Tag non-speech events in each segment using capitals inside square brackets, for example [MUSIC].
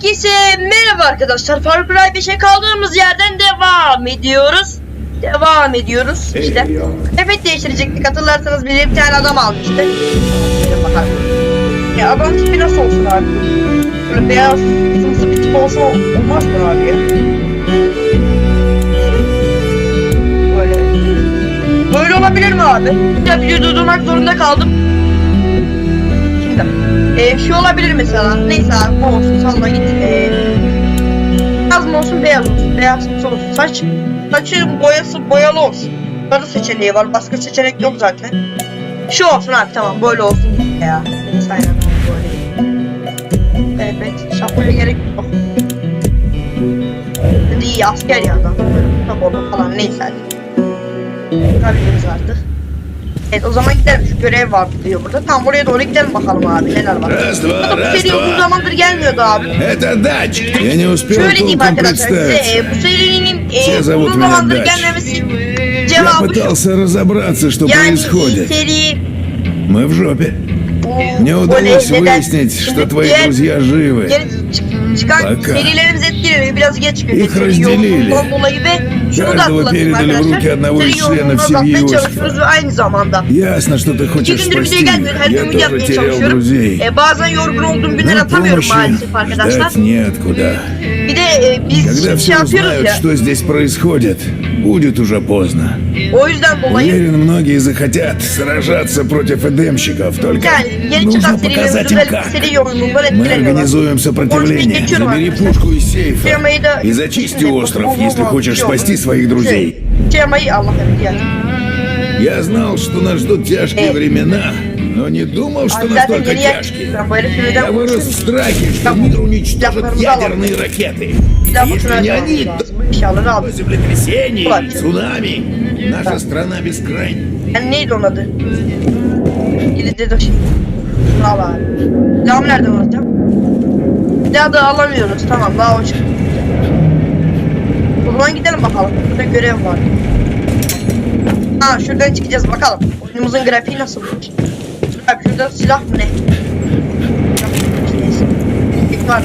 Herkese merhaba arkadaşlar. Far Cry 5'e kaldığımız yerden devam ediyoruz. Devam ediyoruz işte. Evet değiştirecektik hatırlarsanız bize bir tane adam almıştı. Ya adam tipi nasıl olsun abi? Böyle beyaz sımsı bir tip olsa olmaz mı abi ya? Böyle. Böyle olabilir mi abi? Ya video durdurmak zorunda kaldım. Şimdi e, şey olabilir mesela. Neyse abi bu olsun salla git. E, beyaz mı olsun beyaz olsun. Beyaz mı olsun. Saç saçın boyası boyalı olsun. Sarı seçeneği var. Başka seçenek yok zaten. Şu olsun abi tamam böyle olsun gitti ya. Neyse aynen böyle. Evet şapkaya gerek yok. Dedi iyi asker ya adam. Tabi falan neyse. Kalbimiz artık. Evet o zaman gidelim şu görev var diyor burada. Tam buraya doğru gidelim bakalım abi neler var. Раз, два, bu раз, seri uzun два. zamandır gelmiyordu abi. Это датчик. Я не успел Şöyle diyeyim толком arkadaşlar size представиться. e, bu serinin e, зовут uzun меня zamandır Дач. gelmemesi Я cevabı şu. пытался разобраться, что Yani e, происходит. seri Мы в жопе. bu Мне böyle удалось neden- выяснить, что твои diğer- друзья живы. Yeni çık- çıkan Baka. serilerimiz etkileniyor. Biraz geç İlk görüyoruz. Seri разделили. yoğunluğundan dolayı ve şunu da Каждого hatırlatayım передали в arkadaşlar. руки одного Seri из членов yoğunluğunu семьи azaltmaya Иосифа. çalışıyoruz ve aynı zamanda. Ясно, что ты İki хочешь gündür video спасти gelmiyor. Her меня. gün Я video тоже yapmaya терял çalışıyorum. друзей. E, bazen yorgun olduğum günler Но atamıyorum помощи maalesef arkadaşlar. ждать неоткуда. Bir de e, biz Когда şey все yapıyoruz узнают, ya. что здесь происходит, будет уже поздно. Уверен, многие захотят сражаться против эдемщиков, только нужно показать им как. Мы организуем сопротивление. Забери пушку из сейфа и зачисти остров, если хочешь спасти своих друзей. Я знал, что нас ждут тяжкие Э. времена, но не думал, что настолько тяжкие. Я вырос в страхе, что мир уничтожат ядерные ракеты. Если не они, то землетрясение, цунами. Наша страна бескрайна. Или dedi şimdi. Bravo abi. Devam nereden alacağım? Bir daha da alamıyoruz. Tamam daha hoş. O zaman gidelim bakalım. Burada görev var. Ha şuradan çıkacağız bakalım. Oyunumuzun grafiği nasıl? Abi şurada silah mı ne? Bir var mı?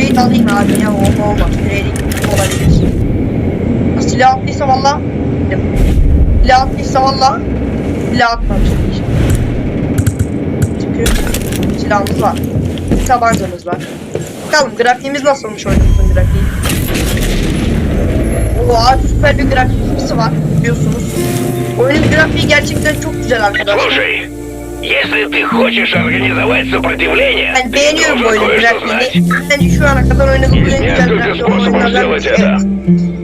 Şey alayım abi ya o olmaz. Şuraya olabilir. Silah attıysa valla. Silah attıysa valla. Silah atmamış. Çünkü silahımız var. Tabancamız var. Bakalım grafiğimiz nasılmış oyunumuzun grafiği. Oha süper bir grafik var biliyorsunuz. Oyunun grafiği gerçekten çok güzel arkadaşlar. Слушай, если ты хочешь организовать сопротивление, Ben ты beğeniyorum bu должен oyunun кое-что знать. grafiğini. Bence şu ana kadar oynadığım en Есть güzel несколько grafik olan способов oyunlardan сделать birisi. это.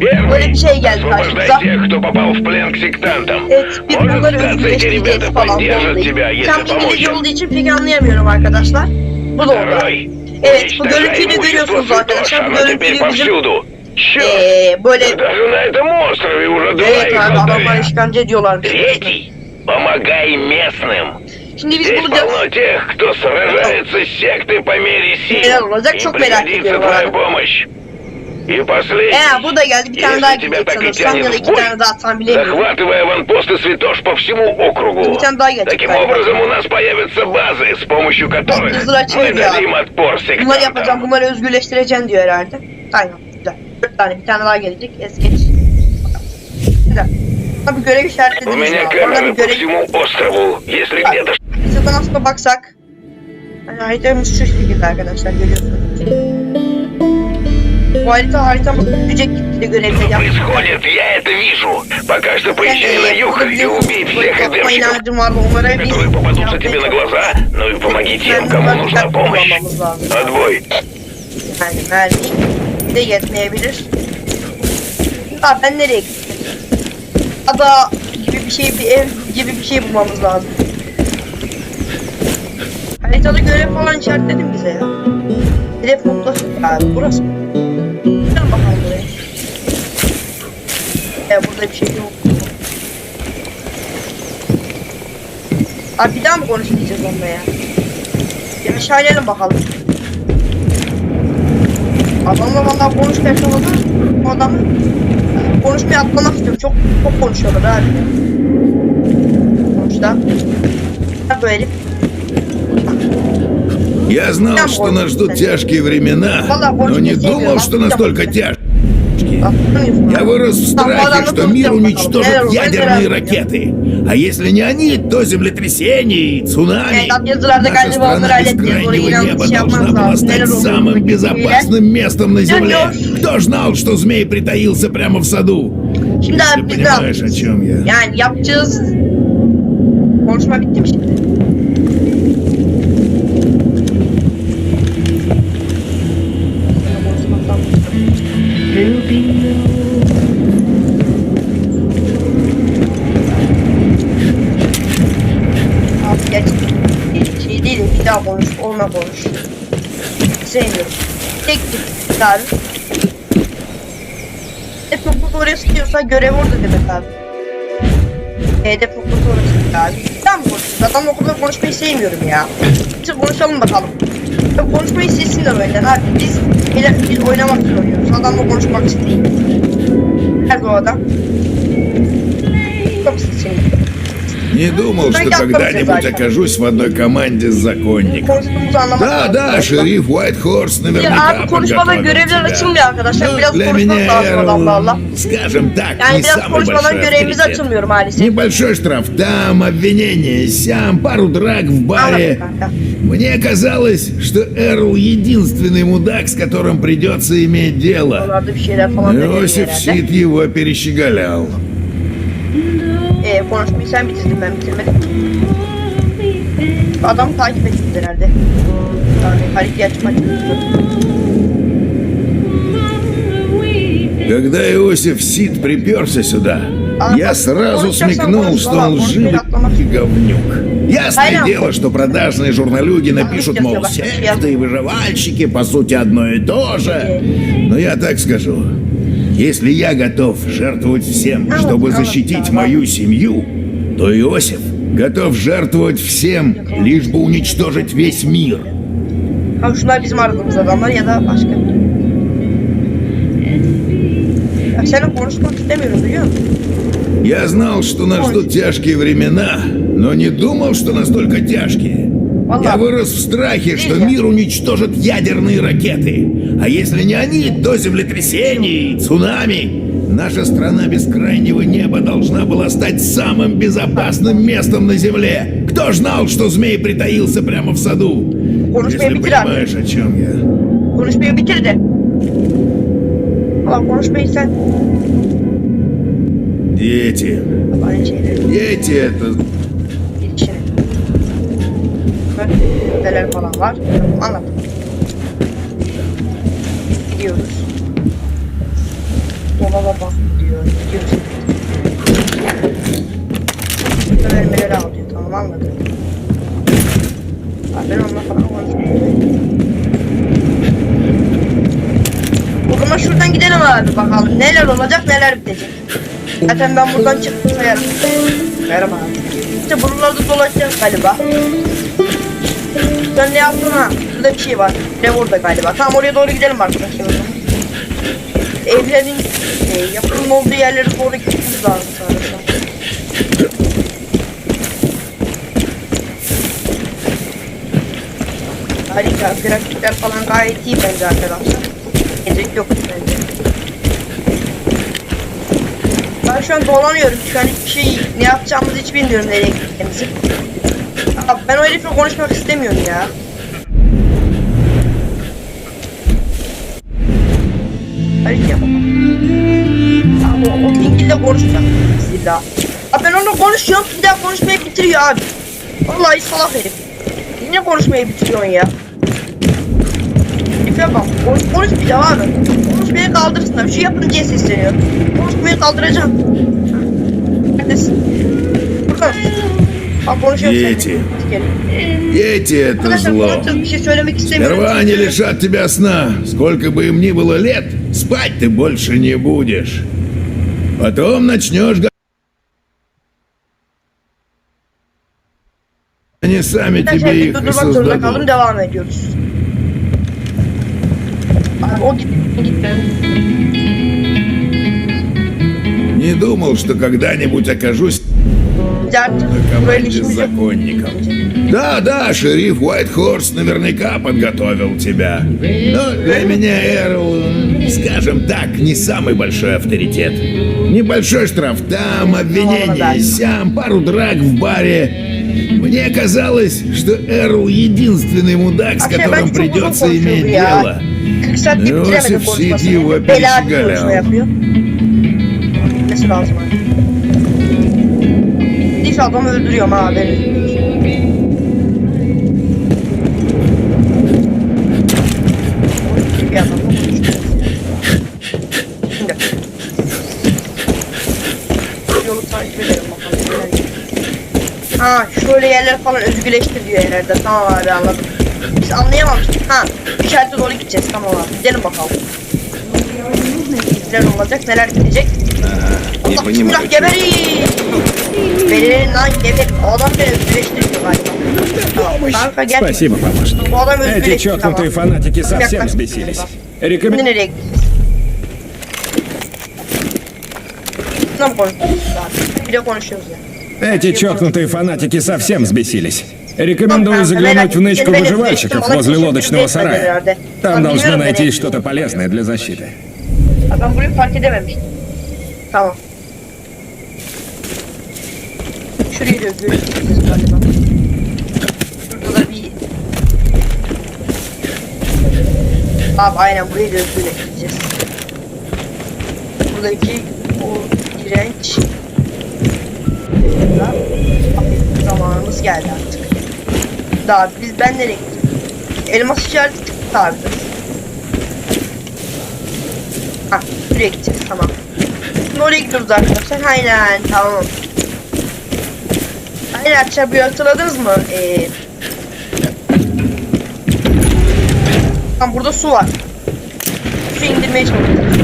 Evet. Böyle bir Первый. şey geldi Освобождай karşımıza. тех, кто попал в плен к сектантам. Evet, bir Может bunları статься, эти özgürleştireceğiz ребята falan поддержат dolayı. тебя, если Tam помочь İngilizce им. olduğu için pek anlayamıyorum arkadaşlar. Bu da oldu. Второй. Evet, bu Уничтожай görüntüyü имущество görüyorsunuz святош, arkadaşlar. Bu оно теперь görüntüyü bizim повсюду. Черт, eee böyle даже на этом острове уже два evet их abi adamlar алтаря. işkence ediyorlar. Третий. Помогай местным. Şimdi biz Здесь bulacağız. полно тех, кто сражается с сектой по мере сил. Olacak Им çok merak пригодится ediyorum твоя abi. помощь. И последний. Ee bu da geldi bir tane Если daha тебя так и sanırsam ya da тянет в iki бой, tane daha atsam bilemiyorum. захватывай аванпосты святош по всему округу. Bir tane daha gelecek Таким galiba. образом у нас появятся базы, с помощью которых мы дадим отпор Bunları yapacağım, сектантам. bunları özgürleştireceğim diyor herhalde. Aynen, güzel. Dört tane, bir tane daha gelecek. Es geç. Güzel. Bana bir görev У işaretlediniz меня bir камеры по görev... всему острову. Если где-то Haritadan aslında baksak. Hani haritamız şu şekilde arkadaşlar görüyorsunuz. Bu harita haritamız büyüyecek gitgide görevleri yapmak. происходит, я это вижу. Пока что поезжай на юг и убей всех Bakma эдемщиков, inancım var onlara biz которые попадутся тебе на глаза. Ну и помоги тем, кому нужна помощь. Отбой. Yani mermi de yetmeyebilir. Aa ben nereye gittim? Ada gibi bir şey, bir ev gibi bir şey bulmamız lazım. Haritada görev falan işaretledin bize ya. Hedef noktası abi burası? Gel bakalım buraya. Ya burada bir şey yok. Abi bir daha mı konuşmayacağız onunla ya? Bir aşağı inelim bakalım. Adamla vallahi konuş yaşamadı. Bu adamı konuşmaya atlamak istiyorum. Çok çok konuşuyorlar abi. Sonuçta. Bu herif? Я знал, Там что нас ждут тяжкие времена, но не думал, что настолько тяжкие. Я вырос в страхе, что мир уничтожат ядерные ракеты. А если не они, то землетрясение и цунами. Наша страна из крайнего неба должна была стать самым безопасным местом на Земле. Кто знал, что змей притаился прямо в саду? Если понимаешь, о чем я. Я, я сейчас... Можешь победить Sevmiyorum. Tek tip abi. Hedef noktası oraya sıkıyorsa görev orada demek abi. Hedef noktası orası abi. Tamam konuşuyoruz. Adam okulda konuşmayı sevmiyorum ya. Biz konuşalım bakalım. Ya konuşmayı sevsinler önden abi. Biz, biz, biz oynamak için oynuyoruz. Adamla konuşmak için değil. Nerede o adam? Не думал, что когда-нибудь окажусь в одной команде с законником. Да, да, шериф Уайтхорс наверняка konuşmadan подготовил тебя. arkadaşlar. Ну, для меня Эрл, скажем так, не самый большой авторитет. Небольшой штраф там, обвинение сям, пару драк в баре. Мне казалось, что Эрл единственный мудак, с которым придется иметь дело. Dönüyor Иосиф. Сид его перещеголял. Ee, konuşmayı sen bitirdin ben bitirmedim. Adamı takip ettim herhalde. Yani açmak Когда Иосиф Сид приперся сюда, А, я сразу смекнул, что он приятно и говнюк. Ясное дело, что продажные журналюги напишут, мол, секты и выживальщики, по сути, одно и то же. Но я так скажу. Если я готов жертвовать всем, чтобы защитить мою семью, то Иосиф готов жертвовать всем, лишь бы уничтожить весь мир. Ha şunlar bizim aradığımız adamlar ya da başka. Ya seninle konuşmak istemiyorum biliyor musun? Я знал, что нас ждут тяжкие времена, но не думал, что настолько тяжкие. Я вырос в страхе, что мир уничтожит ядерные ракеты. А если не они, то землетрясения и цунами. Наша страна без крайнего неба должна была стать самым безопасным местом на Земле. Кто ж знал, что змей притаился прямо в саду? Если понимаешь, о чем я. Дети. Дети это... Anlat. Gidiyoruz. Dolaba bak diyor. Gidiyoruz. Burada vermeleri al diyor. Tamam anladım. Abi ben onunla falan konuşmuyorum. O zaman şuradan gidelim abi bakalım. Neler olacak neler bitecek. Zaten ben buradan çıktım sayarım. Sayarım abi. İşte buralarda dolaşacağız galiba. Sen ne yaptın ha? Şurada bir şey var. Ne orada galiba. Tamam oraya doğru gidelim o zaman. Evlerin e, yapının olduğu yerlere doğru gitmemiz lazım sanırım. Harika. Grafikler falan gayet iyi bence arkadaşlar. Gerek yok bence. Ben şu an dolanıyorum. Şu an hiçbir şey ne yapacağımızı hiç bilmiyorum nereye gideceğimizi. Abi ben o herifle konuşmak istemiyorum ya. Hadi yapalım. Abi o, o Fingil'le konuşacağım. Bismillah. Abi ben onunla konuşuyorum. Bir daha konuşmayı bitiriyor abi. Vallahi salak herif. Yine konuşmayı bitiriyorsun ya. Herife bak. Konuş, konuşmayacağım abi. Konuşmayı kaldırsınlar. Şu yapın diye sesleniyor. Konuşmayı kaldıracağım. Neredesin? Burada mısın? Bak konuşuyorum seninle. Дети. Gel. Дети это Arkadaşlar зло. konuşacağız. Bir şey söylemek istemiyorum. Сперва они лишат тебя сна. Сколько бы им ни было лет, спать ты больше не будешь. Потом начнешь... Они сами Arkadaşlar тебе их zorunda kaldım. создадут. Devam ediyoruz. Abi o gitti. Gitti. Не думал, что когда-нибудь окажусь artık на buraya команде с ilişkimiz yok. законником. Да, да, шериф Уайтхорс наверняка подготовил тебя. Но для меня Эрл, скажем так, не самый большой авторитет. Небольшой штраф там, обвинение сям, пару драк в баре. Мне казалось, что Эрл единственный мудак, с которым придется иметь дело. 40 saatte Yusuf bitiremedim konuşmasını. Sidi'yi Bela öpücük konuşma Ha şöyle yerler falan özgürleştir diyor yerlerde. Tamam abi anladım. Biz anlayamamıştık. Ha işarete doğru gideceğiz tamam abi. Gidelim bakalım. Neler olacak neler gidecek. Не Allah bismillah geberin. Verin lan geber. O adam beni özgürleştiriyor galiba. Tamam, kanka gel. Спасибо, помощник. Bu adam Эти özgürleştiriyor чокнутые фанатики совсем взбесились. Şimdi Рекомен... nereye gideceğiz? Şuna mı konuşuyoruz abi? Bir de konuşuyoruz ya. Эти чокнутые фанатики совсем взбесились. Рекомендую заглянуть в нычку выживальщиков возле лодочного сарая. Там должны da найти что-то полезное для защиты. Ben burayı fark edememiştim. Tamam. Şurayı da görüşeceğiz galiba. Şurada da bir... Abi aynen burayı da görüşeceğiz. Buradaki o direnç... Zamanımız geldi artık. Daha biz ben nereye gideceğim? Elmas işareti çıktı abi. Ha, buraya gideceğiz tamam. Şimdi oraya gidiyoruz arkadaşlar. Aynen tamam. Aynen arkadaşlar bu hatırladınız mı? Ee... Tam burada su var. Su indirmeye çalışacağız.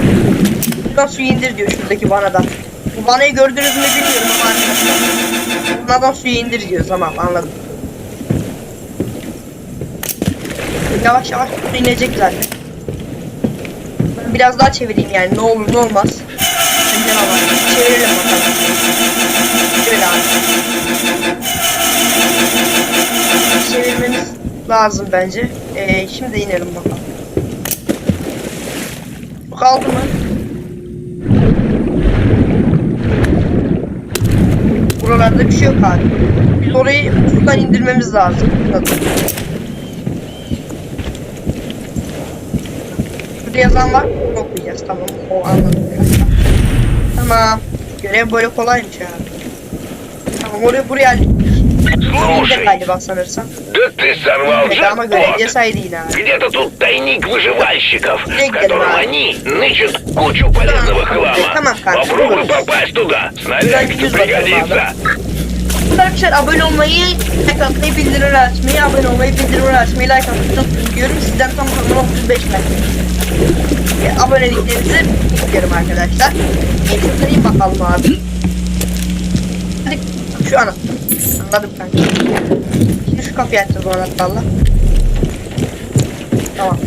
Buradan su indir diyor şuradaki vanadan. Vanayı gördünüz mü bilmiyorum ama. Bunlardan suyu indir diyor tamam anladım. Yavaş yavaş su inecek zaten. Biraz daha çevireyim yani ne olur ne olmaz. Önden alalım. Çevirelim bakalım. Çevir abi. Çevirmemiz lazım bence. Ee, şimdi inelim bakalım. Bu kaldı mı? Buralarda bir şey yok abi. Biz orayı sudan indirmemiz lazım. Burada yazan var. Okuyacağız tamam. O anladım. Tamam. Görev böyle kolaymış abi. Tamam oraya buraya Слушай, galiba sanırsam. да ты сорвал Evet ama görevde джекпот. saydı yine abi. Где-то тут тайник выживальщиков, в Где котором генерал? они нычат кучу полезного хлама. Tamam kanka, Попробуй buluruz. попасть туда. Güzel Снарядик gündüz bakalım пригодится. Arkadaşlar abone olmayı, like atmayı, bildirimleri açmayı, abone olmayı, bildirimleri açmayı, like atmayı unutmayın diyorum. Sizden tam tamına 35 like. E, aboneliklerinizi istiyorum arkadaşlar. E, tıklayayım bakalım abi. Hadi şu ana. Anladım kanka. Şimdi şu kapıyı açacağız o anahtarla. Tamam.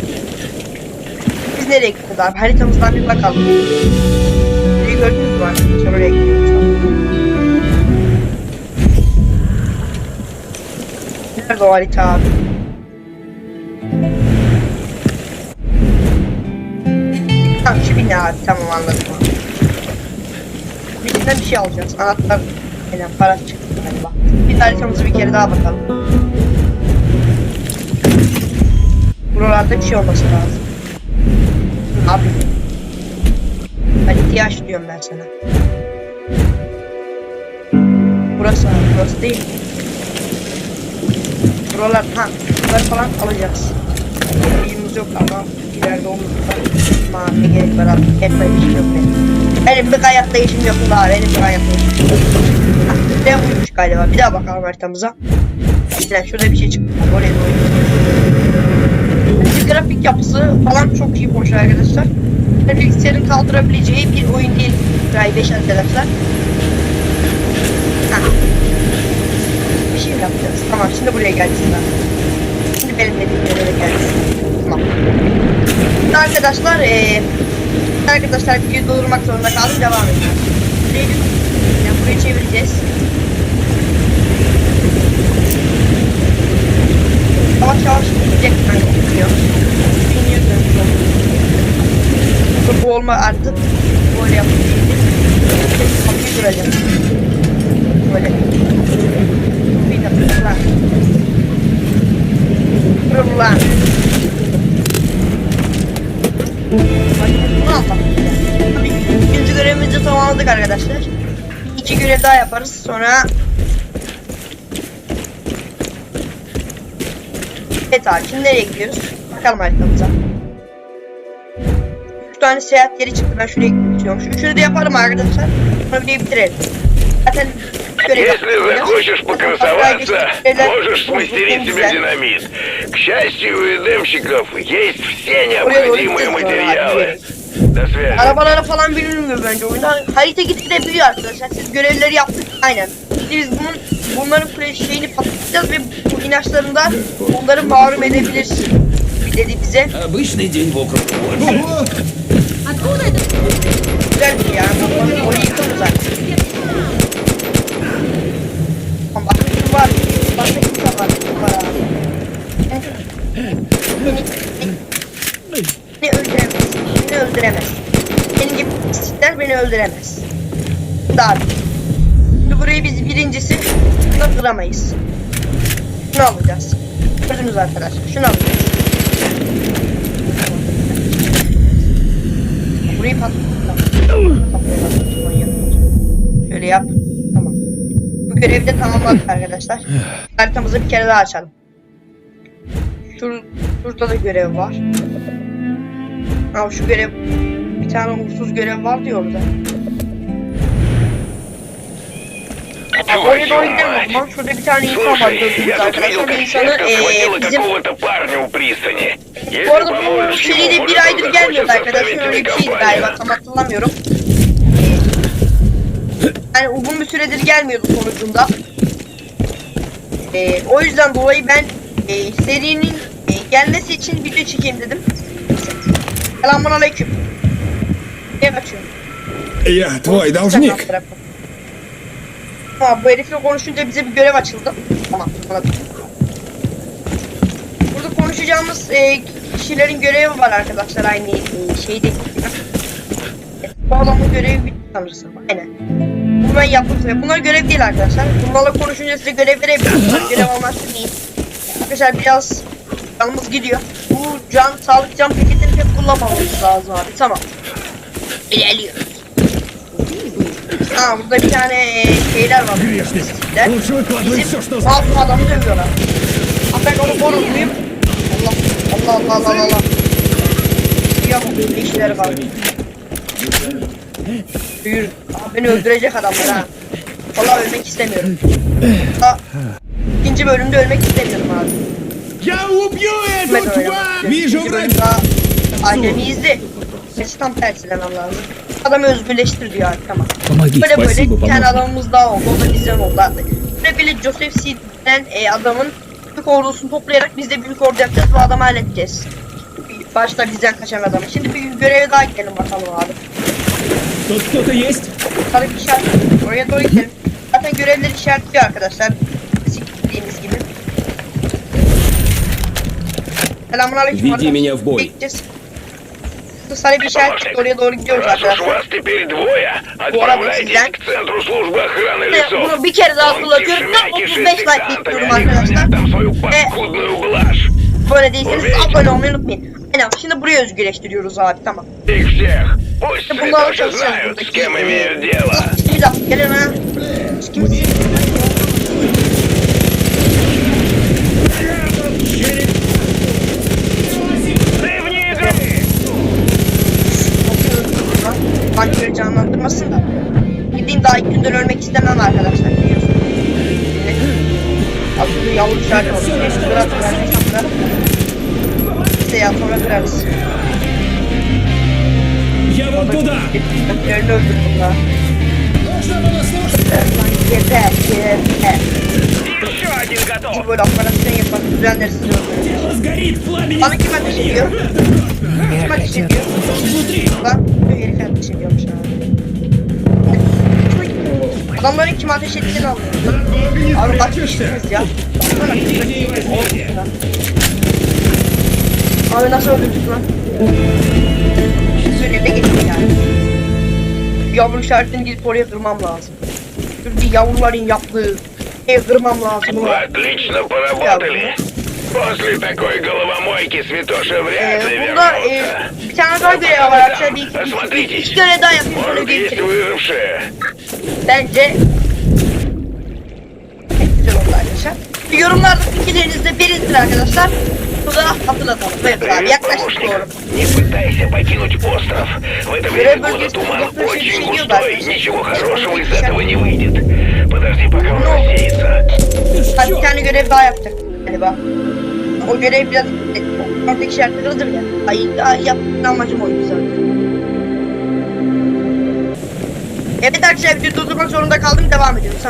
Biz nereye gideceğiz abi? Haritamızdan bir bakalım. Burayı gördünüz mü arkadaşlar? Oraya gidiyoruz. Nerede o harita abi? Tamam şu bina abi tamam anladım abi. Bir şey alacağız. Anahtar aynen para çıktı galiba. Bir haritamızı bir kere daha bakalım. Buralarda bir şey olması lazım. Abi. Ben ihtiyaç diyorum ben sana. Burası abi burası değil. Buralar ha buralar falan alacağız. Bilgimiz yok ama ileride olursa mavi gerek var abi. Etme işim yok benim. Benim bir hayatta işim yok daha benim bir hayatta işim yok. Ne buymuş galiba bir daha bakalım haritamıza. İşte şurada bir şey çıktı. Oraya doğru. Bence grafik yapısı falan çok iyi hoş arkadaşlar. Yani Bilgisayarın kaldırabileceği bir oyun değil. Cry 5 arkadaşlar. Ha. Bir şey yapacağız? Tamam şimdi buraya gelsin ben. Şimdi benim dediğim yere gelsin. Tamam. Şimdi arkadaşlar eee arkadaşlar videoyu durdurmak zorunda kaldım devam ediyoruz. Burayı, yani burayı çevireceğiz. Yavaş yavaş gidecek kanka gidiyor. Biniyor dönüyor. Bu olma artık böyle yapıyor. Kapıyı duracağım. Böyle. Bir dakika lan. Dur lan. Hadi bunu. Tabii ikinci görevimizi tamamladık arkadaşlar. İki görev daha yaparız sonra Evet abi şimdi nereye gidiyoruz? Bakalım haritamıza. Üç tane seyahat yeri çıktı. Ben şuraya gitmek istiyorum. Şu üçünü de yaparım arkadaşlar. Sonra videoyu bitirelim. Zaten görev Если yapıyoruz. захочешь Haftaya покрасоваться, geçtik şeyler- можешь смастерить себе Güzel. динамит. К счастью, у демщиков есть все Oraya doğru необходимые gideceğiz материалы. sonra До связи. Arabalara falan bilinmiyor bence oyunda. Harita gidilebiliyor arkadaşlar. Siz görevleri yaptık. Aynen. Biz bunun bunların kule şeyini patlatacağız ve bu inançlarında onları mahrum edebiliriz. Dedi bize. Обычный день вокруг. Güzel bir ya. Onu, onu yıkalım zaten. Öldüremez. Daha Şimdi burayı biz birincisi şunu kıramayız. Şunu alacağız. Gördünüz arkadaşlar. Şunu alacağız. Burayı patlatalım. Şöyle yap. Tamam. Bu görevi de tamamladık arkadaşlar. [SIGHS] Haritamızı bir kere daha açalım. Şur şurada da görev var. Aa, şu görev bir tane huysuz görev var diyor orada. Oraya doğru gidelim o. Şurada bir tane insan var gördüğünüz arkadaşlar. Bu insanı ee, bizim... Bu arada bu seride bir aydır gelmiyordu arkadaşlar. Öyle bir şeydi galiba tam hatırlamıyorum. Yani uzun bir süredir gelmiyordu sonucunda. Ee, o yüzden dolayı ben e, serinin e, gelmesi için video çekeyim dedim. Selamun Aleyküm. Ev açıyorum. Ya Tuğay Dalcınik. Ha bu herifle konuşunca bize bir görev açıldı. Tamam. Burada konuşacağımız e, kişilerin görevi var arkadaşlar aynı e, şeyde. Bu adamın görevi bir tanrısı. Aynen. Bunu ben yaptım. Bunlar görev değil arkadaşlar. Bunlarla konuşunca size görev verebilirim. görev amaçlı değil. Arkadaşlar biraz canımız gidiyor. Bu can, sağlık can paketini pek kullanmamamız lazım abi. Tamam İlerliyoruz. Aa burada bir tane e, şeyler var. Sizler. Лучше выкладывай Bizim все, что altın adamı dövüyorlar. Ama ben onu koruyayım. Allah Allah Allah Allah Allah. Ya bu işleri var. Büyür. Aa, Beni öldürecek adamlar ha. Vallahi ölmek istemiyorum. Aa, ikinci bölümde ölmek istemiyorum abi. Я убью Ben эту öyle тварь! Вижу bölümde acemiyizdi. Gerçi tam tersilemem lazım. Adamı özgürleştir diyor abi tamam. Помоги, Böyle böyle спасибо, bir tane помощник. adamımız daha oldu. O da bizden oldu artık. Böyle böyle Joseph Seed denen e, adamın büyük ordusunu toplayarak biz de büyük ordu yapacağız. Bu adamı halledeceğiz. Başta bizden kaçan adamı. Şimdi bir göreve daha gidelim bakalım abi. Тут кто-то есть? Sarı bir işaret. Oraya doğru gidelim. Zaten görevleri işaretliyor arkadaşlar. Siktiğimiz gibi. Selamun aleyküm. Веди меня в bой. Gideceğiz. Bakın sana bir işaret çıktı oraya doğru gidiyoruz arkadaşlar. Bu arada sizden. Bunu bir kere daha kullanıyorum da 35 like bekliyorum arkadaşlar. Ve böyle değilseniz abone olmayı unutmayın. Aynen şimdi buraya özgürleştiriyoruz abi tamam. İşte bunlarla çalışacağız buradaki. Bir dakika gelin ha. Kimsin? ya sonra kırarız. Я вон туда! Vampirlerini öldürdüm daha. Yeter yeter. Еще один готов. Biz böyle operasyon yapalım. Düzenleri sizi öldüreceğiz. Сгорит в пламени! Bana kim ateş ediyor? Kim ateş ediyor? Lan bu herif ateş ediyormuş abi. Adamların kim ateş ettiğini anlıyor. Abi bak işiniz ya. Baksana. Abi nasıl öldürdük lan? Sürede geçtik yani. Yavru işaretini gidip oraya kırmam lazım. Şimdi yavruların yaptığı ev kırmam lazım. Вы ulan. отлично поработали. После такой головомойки святоши Ee, вряд ли bunda e, вернутся. bir tane daha görev var arkadaşlar. Bir, bir, bir, bir, iki görev daha yapayım sonra Может, есть geçelim. выжившие. Bence güzel oldu arkadaşlar. Yorumlarda fikirlerinizi belirtin arkadaşlar. Bu da hatırlatalım. Evet abi Привет, yaklaştık помощник. doğru. Не пытайся покинуть остров. В это Время время года будет туман плохо очень сидеть, густой. да. Ничего хорошего из этого не выйдет. Подожди, пока он Ну. рассеется. Hadi bir tane görev daha yaptık galiba. O görev biraz ortak işaretleri hazır ya. Ay, ay yaptığın amacım oydu zaten. Evet arkadaşlar bir durdurmak zorunda kaldım devam ediyoruz ha.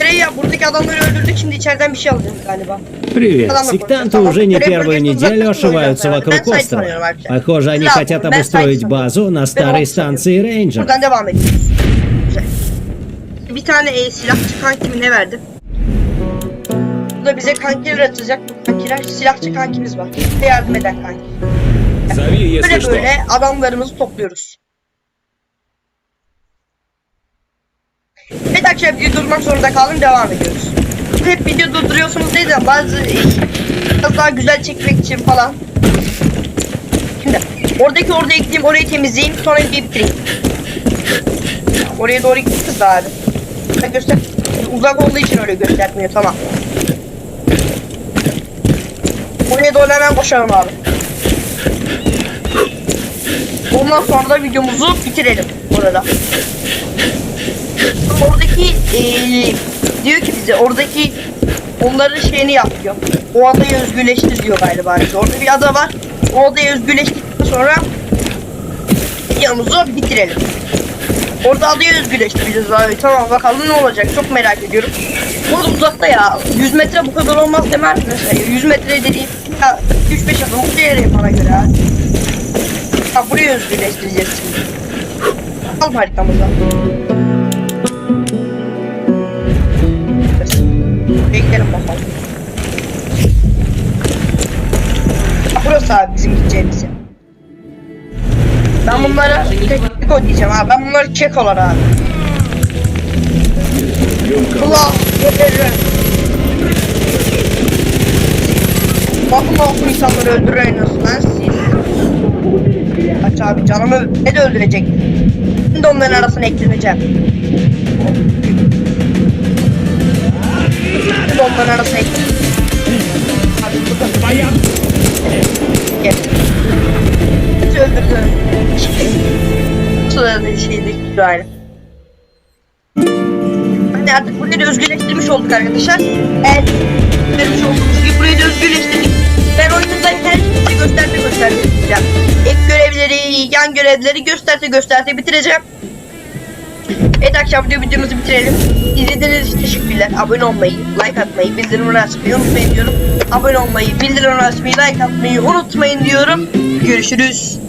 Görev ya buradaki adamları öldürdük şimdi içeriden bir şey alacağız galiba. Привет. Салам Сектанты алейкум. уже не Салам первую алейкум. неделю Запустил ошиваются я, вокруг да, сайт острова. смотрел вообще. Похоже, они Да, хотят да, сайт обустроить смотрел. базу на старой смотрел. станции Рейнджер. Buradan devam ediyoruz. Güzel. Bir tane e, silahçı kanki ne verdi? Bu da bize kankiler atacak. Bu kankiler silahçı kankimiz var. Bize yardım eden kanki. Зови, если Böyle что. böyle adamlarımızı topluyoruz. Arkadaşlar video durmak zorunda kaldım devam ediyoruz. Hep video durduruyorsunuz değil de bazı biraz daha güzel çekmek için falan. Şimdi oradaki orada ekleyeyim orayı temizleyeyim sonra videoyu bitireyim. Oraya doğru gittik abi. Göster uzak olduğu için öyle göstermiyor tamam. Oraya doğru hemen koşalım abi. Ondan sonra da videomuzu bitirelim burada. Oradaki eee, diyor ki bize oradaki onların şeyini yap diyor. O adayı özgürleştir diyor galiba. bize. Orada bir ada var. O adayı özgürleştirdikten sonra videomuzu bitirelim. Orada adayı özgürleştireceğiz abi. Tamam bakalım ne olacak çok merak ediyorum. Burada uzakta ya. 100 metre bu kadar olmaz demez mi mesela? 100 metre dediğim ya 3-5 adım bu yere bana göre ha. Ha burayı özgürleştireceğiz şimdi. Al haritamıza. Beklerim bakalım. Burası abi bizim gideceğimiz yer. Ben bunlara keko diyeceğim abi. Ben bunları kekolar abi. Allah yeter. Bakın bakın insanları öldürüyorsunuz lan siz. Aç abi canımı ne de öldürecek. Şimdi onların arasına ekleneceğim. Ekleneceğim. Abi burada. Gel. Bizi öldürdü. Sırada şeydi güzel. Hani artık burayı özgürleştirmiş olduk arkadaşlar. Evet. Vermiş olduğumuz gibi burayı da özgürleştirdik. Ben oyundayken size gösterse gösterse bitireceğim. Ek görevleri, yan görevleri gösterse gösterse bitireceğim. Evet akşam video videomuzu bitirelim. İzlediğiniz için teşekkürler. Abone olmayı, like atmayı, bildirimleri açmayı unutmayın diyorum. Abone olmayı, bildirimleri açmayı, like atmayı unutmayın diyorum. Görüşürüz.